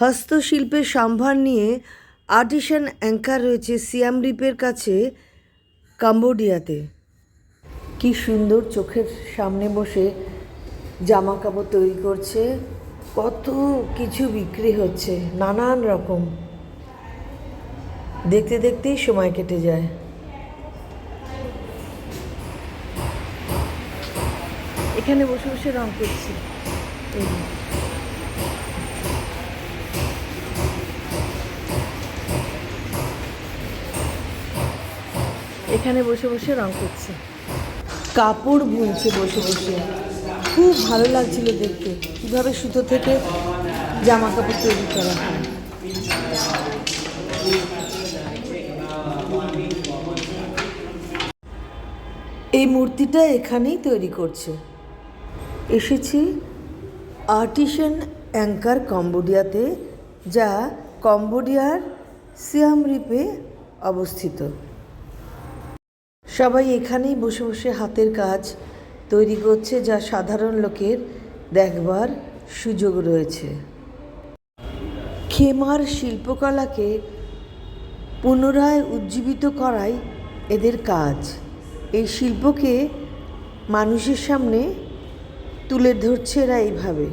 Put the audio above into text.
হস্তশিল্পের সম্ভার নিয়ে আর্টিসান অ্যাঙ্কার রয়েছে সিয়াম রিপের কাছে কাম্বোডিয়াতে। কি সুন্দর চোখের সামনে বসে জামা কাপড় তৈরি করছে, কত কিছু বিক্রি হচ্ছে, নানান রকম। দেখতে দেখতেই সময় কেটে যায়। এখানে বসে বসে রং করছি। এখানে বসে বসে রং করছে। কাপড় বুনছে বসে বসে। খুব ভালো লাগছিল দেখতে। কীভাবে সুতো থেকে জামা কাপড় তৈরি করা হয়। এই মূর্তিটা এখানেই তৈরি করছে। এসেছি আর্টিসান অ্যাঙ্কার কম্বোডিয়াতে, যা কম্বোডিয়ার সিয়াম রিপে অবস্থিত। সবাই এখানেই বসে বসে হাতের কাজ তৈরি করছে, যা সাধারণ লোকের দেখবার সুযোগ রয়েছে। খেমার শিল্পকলাকে পুনরায় উজ্জীবিত করাই এদের কাজ। এই শিল্পকে মানুষের সামনে তুলে ধরছে এরা এইভাবে।